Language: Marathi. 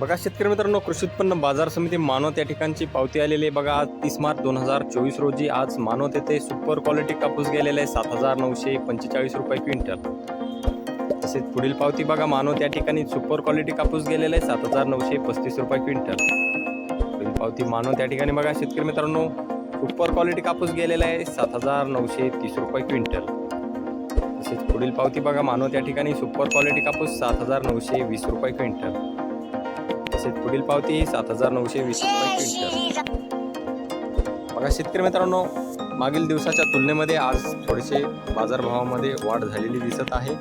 बघा शेतकरी मित्रांनो कृषी उत्पन्न बाजार समिती मानवत या ठिकाणची पावती आलेली आहे. बघा आज तीस मार्च दोन हजार चोवीस रोजी आज मानवत येथे सुपर क्वालिटी कापूस गेलेला आहे सात हजार नऊशे पंचेचाळीस रुपये क्विंटल. तसेच पुढील पावती बघा मानवत या ठिकाणी सुपर क्वालिटी कापूस गेलेला आहे सात हजार नऊशे पस्तीस रुपये क्विंटल. पुढील पावती मानव त्या ठिकाणी बघा शेतकरी मित्रांनो सुपर क्वालिटी कापूस गेलेला आहे सात हजार नऊशे तीस रुपये क्विंटल. तसेच पुढील पावती बघा मानव त्या ठिकाणी सुपर क्वालिटी कापूस सात हजार नऊशे वीस रुपये क्विंटल. तसेच पुढील पावती सात हजार नऊशे वीस रुपये क्विंटल. बघा शेतकरी मित्रांनो मागील दिवसाच्या तुलनेमध्ये आज थोडेसे बाजारभावामध्ये वाढ झालेली दिसत आहे.